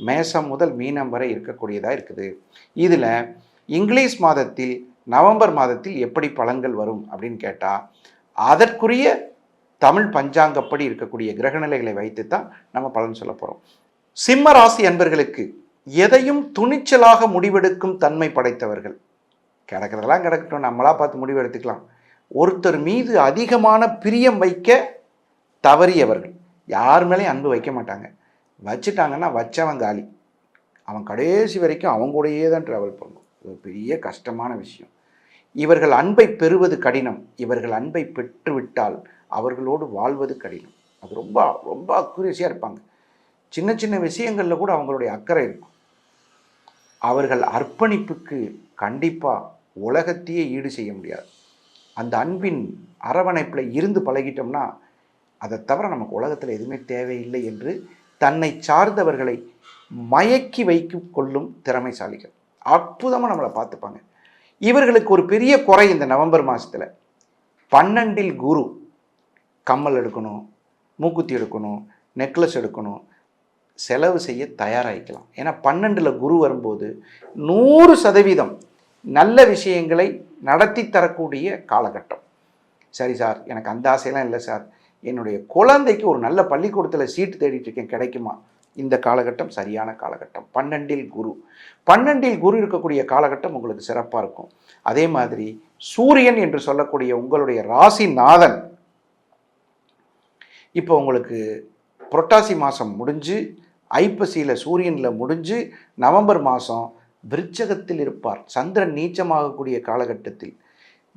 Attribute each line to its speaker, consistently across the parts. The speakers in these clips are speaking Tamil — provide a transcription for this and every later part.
Speaker 1: மேசம் முதல் மீனம் வரை இருக்கக்கூடியதாக இருக்குது. இதில் இங்கிலீஷ் மாதத்தில் நவம்பர் மாதத்தில் எப்படி பலன்கள் வரும் அப்படின்னு கேட்டால் அதற்குரிய தமிழ் பஞ்சாங்கப்படி இருக்கக்கூடிய கிரகநிலைகளை வைத்து தான் நம்ம பலன் சொல்ல போகிறோம் சிம்ம ராசி அன்பர்களுக்கு எதையும் துணிச்சலாக முடிவெடுக்கும் தன்மை படைத்தவர்கள். கிடக்கிறதெல்லாம் கிடக்கட்டும் நம்மளா பார்த்து முடிவு எடுத்துக்கலாம் ஒருத்தர் மீது அதிகமான பிரியம் வைக்க தவறியவர்கள். யார் மேலேயும் அன்பு வைக்க மாட்டாங்க. வச்சுட்டாங்கன்னா வச்சவன் காலி. அவன் கடைசி வரைக்கும் அவங்க கூடயே தான் ட்ராவல் பண்ணும். ஒரு பெரிய கஷ்டமான விஷயம். இவர்கள் அன்பை பெறுவது கடினம். இவர்கள் அன்பை பெற்றுவிட்டால் அவர்களோடு வாழ்வது கடினம். அது ரொம்ப ரொம்ப அக்குரியஸியாக இருப்பாங்க. சின்ன சின்ன விஷயங்களில் கூட அவங்களுடைய அக்கறை இருக்கும். அவர்கள் அர்ப்பணிப்புக்கு கண்டிப்பாக உலகத்தையே ஈடு செய்ய முடியாது. அந்த அன்பின் அரவணைப்பில் இருந்து பழகிட்டோம்னா அதை தவிர நமக்கு உலகத்தில் எதுவுமே தேவையில்லை என்று தன்னை சார்ந்தவர்களை மயக்கி வைத்து கொள்ளும் திறமைசாலிகள். அற்புதமாக நம்மளை பார்த்துப்பாங்க. இவர்களுக்கு ஒரு பெரிய குறை இந்த நவம்பர் மாதத்தில் பன்னெண்டில் குரு கம்மல் எடுக்கணும் மூக்குத்தி எடுக்கணும் நெக்லஸ் எடுக்கணும் செலவு செய்ய தயாராகிக்கலாம். ஏன்னா பன்னெண்டில் குரு வரும்போது நூறு சதவீதம் நல்ல விஷயங்களை நடத்தி தரக்கூடிய காலகட்டம். சரி சார் எனக்கு அந்த ஆசையெல்லாம் இல்லை சார். என்னுடைய குழந்தைக்கு ஒரு நல்ல பள்ளிக்கூடத்தில் சீட்டு தேடிட்டு இருக்கேன். கிடைக்குமா? இந்த காலகட்டம் சரியான காலகட்டம். பன்னெண்டில் குரு. பன்னெண்டில் குரு இருக்கக்கூடிய காலகட்டம் உங்களுக்கு சிறப்பாக இருக்கும். அதே மாதிரி சூரியன் என்று சொல்லக்கூடிய உங்களுடைய ராசிநாதன். இப்போ உங்களுக்கு புரட்டாசி மாதம் முடிஞ்சு ஐப்பசியில் சூரியனில் முடிஞ்சு நவம்பர் மாதம் விருச்சகத்தில் இருப்பார். சந்திரன் நீச்சமாகக்கூடிய காலகட்டத்தில்.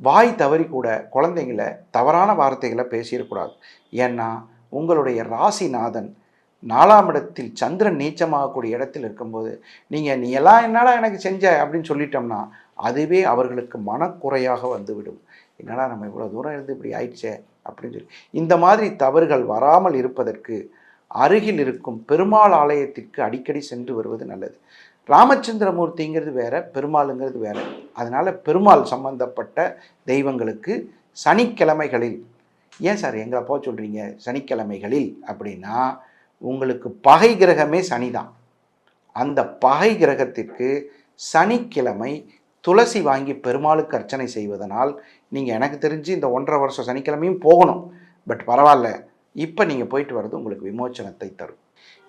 Speaker 1: வாய் தவறி கூட குழந்தைங்கள தவறான வார்த்தைகளை பேசிடக்கூடாது. ஏன்னா உங்களுடைய ராசிநாதன் நாலாம் இடத்தில் சந்திரன் நீச்சமாகக்கூடிய இடத்தில் இருக்கும்போது நீங்கள் நீ எல்லாம் என்னடா எனக்கு செஞ்ச? அப்படின்னு சொல்லிட்டோம்னா அதுவே அவர்களுக்கு மனக்குறையாக வந்துவிடும். என்னடா நம்ம இவ்வளோ தூரம் இருந்து இப்படி ஆயிடுச்சே? அப்படின்னு சொல்லி. இந்த மாதிரி தவறுகள் வராமல் இருப்பதற்கு அருகில் இருக்கும் பெருமாள் ஆலயத்திற்கு அடிக்கடி சென்று வருவது நல்லது. ராமச்சந்திரமூர்த்திங்கிறது வேற பெருமாளுங்கிறது வேற. அதனால் பெருமாள் சம்பந்தப்பட்ட தெய்வங்களுக்கு சனிக்கிழமைகளில் ஏன் சார் எங்களை போக சொல்கிறீங்க சனிக்கிழமைகளில் அப்படின்னா உங்களுக்கு பகை கிரகமே சனி தான். அந்த பகை கிரகத்திற்கு சனிக்கிழமை துளசி வாங்கி பெருமாளுக்கு அர்ச்சனை செய்வதனால் நீங்கள் எனக்கு தெரிஞ்சு இந்த ஒன்றரை வருஷம் சனிக்கிழமையும் போகணும். பட் பரவாயில்ல இப்போ நீங்கள் போயிட்டு வர்றது உங்களுக்கு விமோச்சனத்தை தரும்.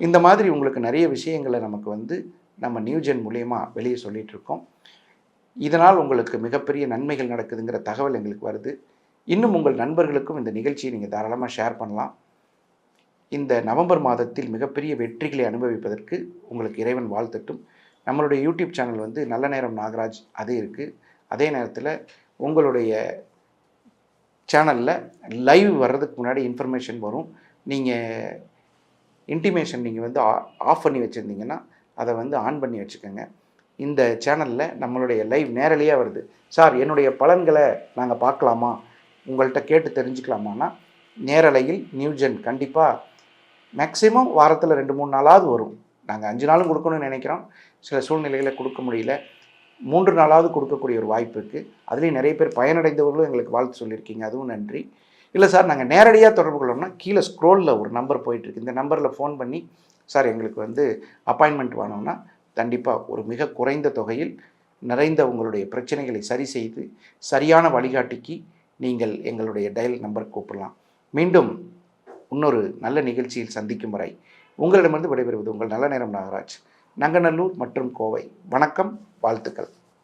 Speaker 1: இந்த மாதிரி உங்களுக்கு நிறைய விஷயங்களை நமக்கு வந்து நம்ம நியூஜென் மூலயமா வெளியே சொல்லிகிட்ருக்கோம் இதனால் உங்களுக்கு மிகப்பெரிய நன்மைகள் நடக்குதுங்கிற தகவல் எங்களுக்கு வருது. இன்னும் உங்கள் நண்பர்களுக்கும் இந்த நிகழ்ச்சியை நீங்கள் தாராளமாக ஷேர் பண்ணலாம். இந்த நவம்பர் மாதத்தில் மிகப்பெரிய வெற்றிகளை அனுபவிப்பதற்கு உங்களுக்கு இறைவன் வாழ்த்தட்டும். நம்மளுடைய யூடியூப் சேனல் வந்து நல்ல நேரம் நாகராஜ் அது இருக்குது அதே நேரத்தில் உங்களுடைய சேனலில் லைவ் வர்றதுக்கு முன்னாடி இன்ஃபர்மேஷன் வரும். நீங்கள் இன்டிமேஷன் நீங்கள் வந்து ஆஃப் பண்ணி வச்சுருந்தீங்கன்னா அதை வந்து ஆன் பண்ணி வச்சுக்கோங்க. இந்த சேனலில் நம்மளுடைய லைவ் நேரலையாக வருது. சார் என்னுடைய பலன்களை நாங்கள் பார்க்கலாமா? உங்கள்கிட்ட கேட்டு தெரிஞ்சுக்கலாமான்னா நேரலையில் நியூஜென் கண்டிப்பாக மேக்ஸிமம் வாரத்தில் ரெண்டு மூணு நாளாவது வரும். நாங்கள் அஞ்சு நாளும் கொடுக்கணும்னு நினைக்கிறோம். சில சூழ்நிலைகளை கொடுக்க முடியல. மூன்று நாளாவது கொடுக்கக்கூடிய ஒரு வாய்ப்பு இருக்குது அதுலேயும் நிறைய பேர் பயனடைந்தவர்களும் எங்களுக்கு வாழ்த்து சொல்லியிருக்கீங்க. அதுவும் நன்றி. இல்லை சார் நாங்கள் நேரடியாக தொடர்பு கொள்ளோம்னா கீழே ஸ்க்ரோலில் ஒரு நம்பர் போயிட்டுருக்கு இந்த நம்பரில் ஃபோன் பண்ணி சார் எங்களுக்கு வந்து அப்பாயின்மெண்ட் வேணும்னா கண்டிப்பாக ஒரு மிக குறைந்த தொகையில் நிறைந்த உங்களுடைய பிரச்சனைகளை சரி செய்து சரியான வழிகாட்டிக்கு நீங்கள் எங்களுடைய டயல் நம்பர் கூப்பிடலாம். மீண்டும் இன்னொரு நல்ல நிகழ்ச்சியில் சந்திக்கும் வரை உங்களிடமிருந்து விடைபெறுவது உங்கள் நல்ல நேரம் நாகராஜ். நங்கநல்லூர் மற்றும் கோவை. வணக்கம் வாழ்த்துக்கள்.